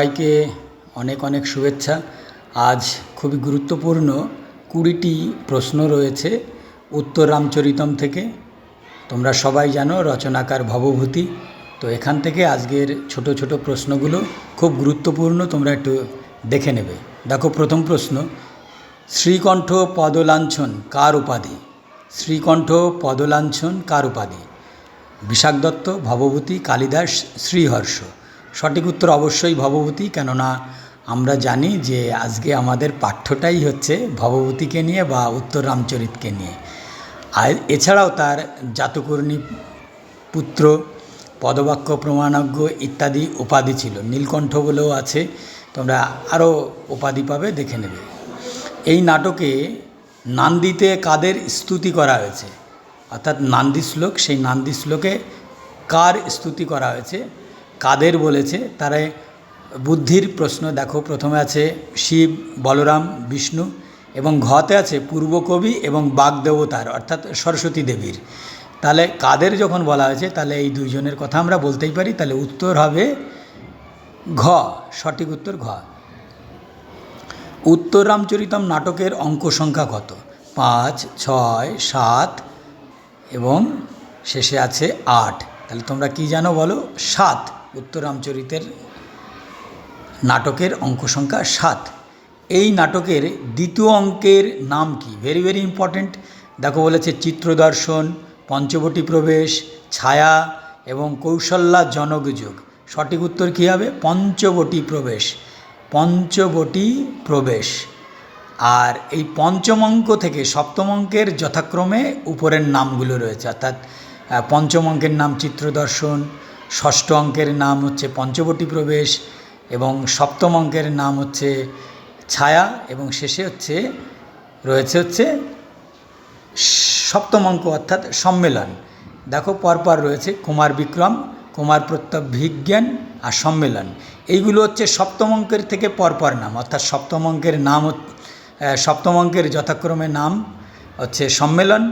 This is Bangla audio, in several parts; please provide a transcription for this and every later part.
সবাইকে অনেক অনেক শুভেচ্ছা। আজ খুবই গুরুত্বপূর্ণ কুড়িটি প্রশ্ন রয়েছে উত্তর রামচরিতম থেকে। তোমরা সবাই জানো রচনাকার ভবভূতি। তো এখান থেকে আজকের ছোট ছোট প্রশ্নগুলো খুব গুরুত্বপূর্ণ, তোমরা একটু দেখে নেবে। দেখো প্রথম প্রশ্ন, শ্রীকণ্ঠ পদলাঞ্ছন কার উপাধি? শ্রীকণ্ঠ পদলাঞ্ছন কার উপাধি? বিশাখ দত্ত, ভবভূতি, কালিদাস, শ্রীহর্ষ। সঠিক উত্তর অবশ্যই ভবভূতি, কেননা আমরা জানি যে আজকে আমাদের পাঠ্যটাই হচ্ছে ভবভূতিকে নিয়ে বা উত্তর রামচরিতকে নিয়ে। আর এছাড়াও তার জাতকর্ণী পুত্র, পদবাক্য প্রমাণজ্ঞ ইত্যাদি উপাধি ছিল। নীলকণ্ঠ বলেও আছে, তোমরা আরও উপাধি পাবে, দেখে নেবে। এই নাটকে নান্দিতে কাদের স্তুতি করা হয়েছে? অর্থাৎ নান্দি শ্লোক সেই নান্দি শ্লোকে কার স্তুতি করা হয়েছে? কাদের বলেছে? তারা বুদ্ধির প্রশ্ন, দেখো প্রথমে আছে শিব, বলরাম, বিষ্ণু এবং ঘতে আছে পূর্বকবি এবং বাগদেবতার, অর্থাৎ সরস্বতী দেবীর। তাহলে কাদের যখন বলা হয়েছে, তাহলে এই দুইজনের কথা আমরা বলতেই পারি। তাহলে উত্তর হবে ঘ, সঠিক উত্তর ঘ। উত্তর রামচরিতম নাটকের অঙ্ক সংখ্যা কত? পাঁচ, ছয়, সাত এবং শেষে আছে আট। তাহলে তোমরা কি জানো বলো? সাত। উত্তর রামচরিতের নাটকের অঙ্ক সংখ্যা সাত। এই নাটকের দ্বিতীয় অঙ্কের নাম কি? ভেরি ভেরি ইম্পর্ট্যান্ট দেখো বলেছে চিত্রদর্শন পঞ্চবটি প্রবেশ, ছায়া এবং কৌশল্যা জনগযোগ সঠিক উত্তর কী হবে? পঞ্চবটি প্রবেশ। পঞ্চবটি প্রবেশ। আর এই পঞ্চম অঙ্ক থেকে সপ্তম অঙ্কের যথাক্রমে উপরের নামগুলো রয়েছে। অর্থাৎ পঞ্চম অঙ্কের নাম চিত্রদর্শন ষষ্ঠ অঙ্কের নাম হচ্ছে পঞ্চবটী প্রবেশ এবং সপ্তম অঙ্কের নাম হচ্ছে ছায়া এবং শেষে হচ্ছে, রয়েছে হচ্ছে সপ্তম অঙ্ক অর্থাৎ সম্মেলন। দেখো পরপর রয়েছে কুমার বিক্রম, কুমার প্রতাপ বিজ্ঞান আর সম্মেলন। এইগুলো হচ্ছে সপ্তম অঙ্কের থেকে পরপর নাম। অর্থাৎ সপ্তম অঙ্কের নাম সপ্তম অঙ্কের যথাক্রমে নাম হচ্ছে সম্মেলন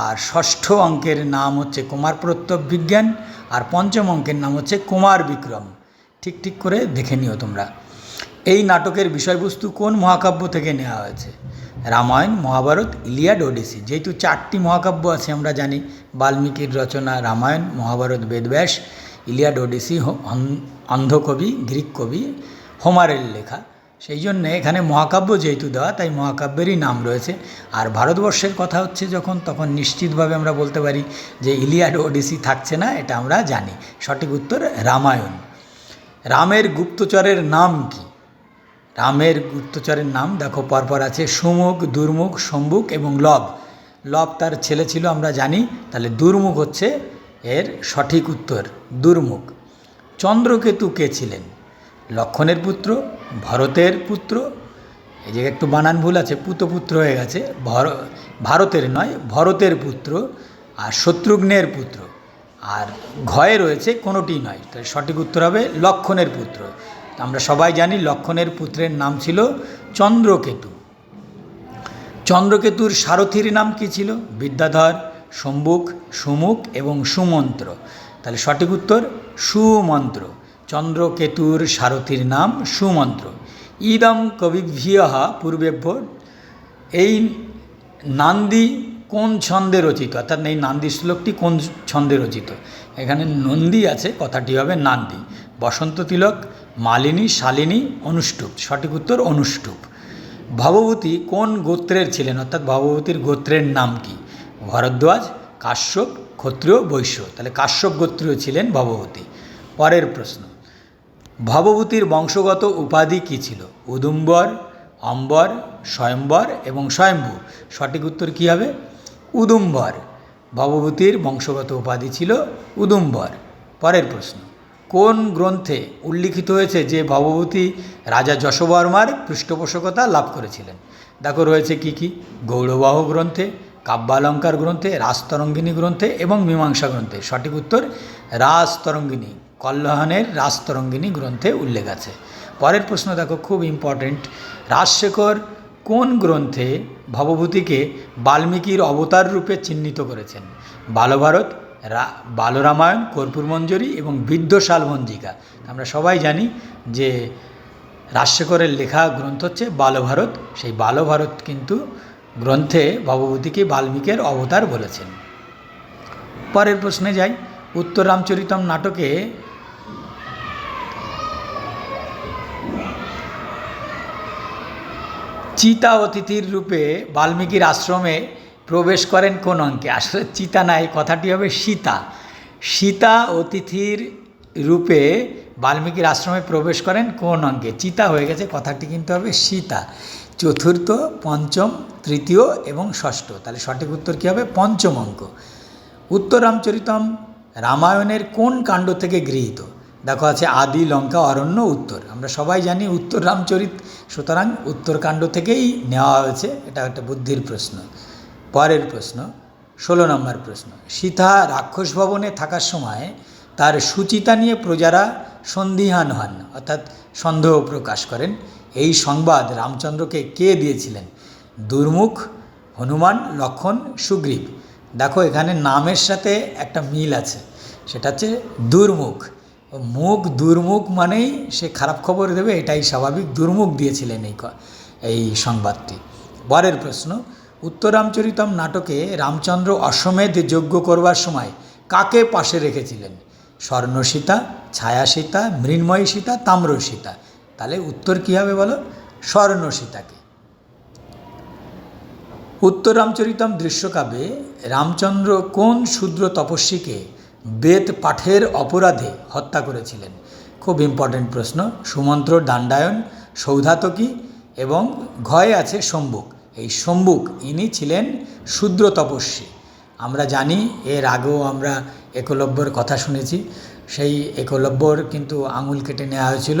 আর ষষ্ঠ অঙ্কের নাম হচ্ছে কুমার প্রতাপ বিজ্ঞান আর পঞ্চম অঙ্কের নাম হচ্ছে কুমার বিক্রম। ঠিক ঠিক করে দেখে নিও তোমরা। এই নাটকের বিষয়বস্তু কোন মহাকাব্য থেকে নেওয়া হয়েছে? Ramayana, Mahabharata, Iliad, Odyssey. যেহেতু চারটি মহাকাব্য আছে, আমরা জানি। বাল্মীকির রচনা রামায়ণ, মহাভারত, বেদব্যাস, ইলিয়াড, ওডিসি অন্ধকবি, গ্রিক কবি, হোমারের লেখা। সেই জন্যে এখানে মহাকাব্য যেহেতু দেওয়া, তাই মহাকাব্যেরই নাম রয়েছে। আর ভারতবর্ষের কথা হচ্ছে যখন, তখন নিশ্চিতভাবে আমরা বলতে পারি যে ইলিয়াড ওডিসি থাকছে না, এটা আমরা জানি। সঠিক উত্তর রামায়ণ। রামের গুপ্তচরের নাম কি? রামের গুপ্তচরের নাম, দেখো, পরপর আছে সুমুখ, দুর্মুখ, সম্মুখ এবং লব। লব তার ছেলে ছিল, আমরা জানি। তাহলে দুর্মুখ হচ্ছে এর সঠিক উত্তর, দুর্মুখ। চন্দ্রকেতু কে ছিলেন? লক্ষণের পুত্র ভরতের পুত্র? এই যে একটু বানান ভুল আছে, পুতপুত্র হয়ে গেছে। ভর, ভারতের নয়, ভরতের পুত্র আর শত্রুঘ্নের পুত্র। আর ঘয়ে রয়েছে কোনোটি নয়। তাই সঠিক উত্তর হবে লক্ষণের পুত্র। আমরা সবাই জানি লক্ষণের পুত্রের নাম ছিল চন্দ্রকেতু। চন্দ্রকেতুর সারথীর নাম কি ছিল? বিদ্যাধর সম্বুক সুমুখ এবং সুমন্ত্র। তাহলে সঠিক উত্তর সুমন্ত্র। চন্দ্রকেতুর সারথীর নাম সুমন্ত্র। ইদম কবিভ্য পূর্বেভ্য। এই নান্দি কোন ছন্দে রচিত? অর্থাৎ এই নান্দি শ্লোকটি কোন ছন্দে রচিত? এখানে নন্দী আছে, কথাটি হবে নান্দি। বসন্ত তিলক, মালিনী, শালিনী, অনুষ্টুপ। সঠিক উত্তর অনুষ্টুপ। ভবভূতি কোন গোত্রের ছিলেন? অর্থাৎ ভবভূতির গোত্রের নাম কি? ভরদ্বাজ, কাশ্যপ, ক্ষত্রিয়, বৈশ্য। তাহলে কাশ্যপ গোত্রীয় ছিলেন ভবভূতি। পরের প্রশ্ন। ভবভূতির বংশগত উপাধি কী ছিল? উদুম্বর, অম্বর, স্বয়ম্বর এবং স্বয়ম্ভু। সঠিক উত্তর কী হবে? উদুম্বর। ভবভূতির বংশগত উপাধি ছিল উদুম্বর। পরের প্রশ্ন, কোন গ্রন্থে উল্লিখিত হয়েছে যে ভবভূতি রাজা যশবর্মার পৃষ্ঠপোষকতা লাভ করেছিলেন? দেখো, রয়েছে কি কি? গৌরবাহ গ্রন্থে, কাব্যালঙ্কার গ্রন্থে, রাজতরঙ্গিনী গ্রন্থে এবং মীমাংসা গ্রন্থে। সঠিক উত্তর, রাজতরঙ্গিনী। কল্যাণের রাজতরঙ্গিনী গ্রন্থে উল্লেখ আছে। পরের প্রশ্ন দেখো, খুব ইম্পর্ট্যান্ট রাজশেখর কোন গ্রন্থে ভবভূতিকে বাল্মীকির অবতার রূপে চিহ্নিত করেছেন? বালভারত বালরামায়ণ, কর্পূর মঞ্জরি এবং বিদ্ধশাল মঞ্জিকা আমরা সবাই জানি যে রাজশেখরের লেখা গ্রন্থ হচ্ছে বালভারত। সেই বালভারত কিন্তু গ্রন্থে ভবভূতিকে বাল্মীকের অবতার বলেছেন। পরের প্রশ্নে যাই, উত্তর রামচরিতম নাটকে চিতা অতিথির রূপে বাল্মীকির আশ্রমে প্রবেশ করেন কোন অঙ্কে? আসলে চিতা না এই কথাটি হবে সীতা। সীতা অতিথির রূপে বাল্মীকির আশ্রমে প্রবেশ করেন কোন অঙ্কে? চিতা হয়ে গেছে, কথাটি কিন্তু হবে সীতা। চতুর্থ, পঞ্চম, তৃতীয় এবং ষষ্ঠ। তাহলে সঠিক উত্তর কী হবে? পঞ্চম অঙ্ক। উত্তর রামচরিতম রামায়ণের কোন কাণ্ড থেকে গৃহীত? দেখো আছে আদি, লঙ্কা, অরণ্য, উত্তর। আমরা সবাই জানি উত্তর রামচরিত, সুতরাং উত্তরকাণ্ড থেকেই নেওয়া হয়েছে। এটা একটা বুদ্ধির প্রশ্ন। পরের প্রশ্ন, ষোলো নম্বর প্রশ্ন। সীতা রাক্ষস ভবনে থাকার সময় তার সুচিতা নিয়ে প্রজারা সন্দিহান হন, অর্থাৎ সন্দেহ প্রকাশ করেন। এই সংবাদ রামচন্দ্রকে কে দিয়েছিলেন? দুর্মুখ, হনুমান, লক্ষণ, সুগ্রীব। দেখো এখানে নামের সাথে একটা মিল আছে। সেটা হচ্ছে দুর্মুখ। মুখ দুর্মুখ মানেই সে খারাপ খবর দেবে, এটাই স্বাভাবিক। দুর্মুখ দিয়েছিলেন এই এই সংবাদটি। পরের প্রশ্ন উত্তরামচরিতম নাটকে রামচন্দ্র অশ্বমেধ যজ্ঞ করবার সময় কাকে পাশে রেখেছিলেন? স্বর্ণসীতা ছায়া সীতা মৃন্ময়ী সীতা তাম্র সীতা তাহলে উত্তর কী হবে বলো? স্বর্ণসীতাকে। উত্তর রামচরিতম দৃশ্যকাব্যে রামচন্দ্র কোন শূদ্র তপস্বীকে বেদ পাঠের অপরাধে হত্যা করেছিলেন। খুব ইম্পর্ট্যান্ট প্রশ্ন। সুমন্ত্র দাণ্ডায়ন, সৌধাতকী এবং ঘয়ে আছে সম্বুক এই সম্বুক ইনি ছিলেন শূদ্র তপস্বী। আমরা জানি, এর আগেও আমরা একলব্যর কথা শুনেছি। সেই একলব্যর কিন্তু আঙুল কেটে নেওয়া হয়েছিল।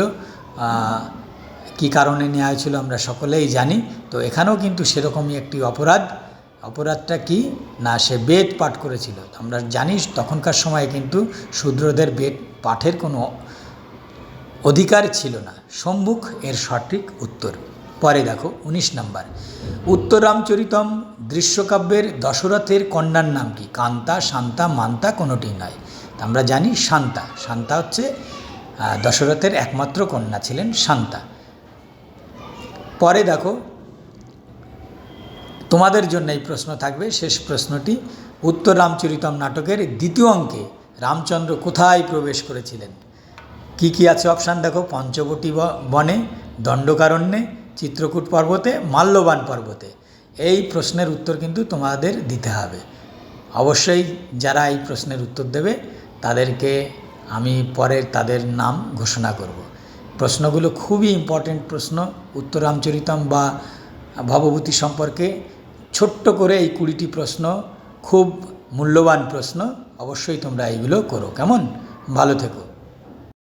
কী কারণে নেওয়া হয়েছিল আমরা সকলেই জানি। তো এখানেও কিন্তু সেরকমই একটি অপরাধ। অপরাধটা কি? না, সে বেদ পাঠ করেছিল। আমরা জানি তখনকার সময়ে কিন্তু শূদ্রদের বেদ পাঠের কোনো অধিকার ছিল না। সম্মুখ এর সঠিক উত্তর। পরে দেখো, উনিশ নম্বর। উত্তর রামচরিতম দৃশ্যকাব্যের দশরথের কন্যার নাম কি? কান্তা, শান্তা, মান্তা কোনোটি নয়। আমরা জানি শান্তা। শান্তা হচ্ছে দশরথের একমাত্র কন্যা ছিলেন শান্তা। পরে দেখো তোমাদের জন্য এই প্রশ্ন থাকবে। শেষ প্রশ্নটি, উত্তর রামচরিতম নাটকের দ্বিতীয় অঙ্কে রামচন্দ্র কোথায় প্রবেশ করেছিলেন? কি কি আছে অপশান দেখো? পঞ্চবটি বনে, দণ্ডকারণ্যে, চিত্রকূট পর্বতে, মাল্যবান পর্বতে। এই প্রশ্নের উত্তর কিন্তু তোমাদের দিতে হবে। অবশ্যই যারা এই প্রশ্নের উত্তর দেবে, তাদেরকে আমি পরে তাদের নাম ঘোষণা করব। প্রশ্নগুলো খুবই ইম্পর্ট্যান্ট প্রশ্ন। উত্তর রামচরিতম বা ভবভূতি সম্পর্কে ছোট্ট করে এই কুড়িটি প্রশ্ন, খুব মূল্যবান প্রশ্ন, অবশ্যই তোমরা এইগুলো করো। কেমন? ভালো থেকো।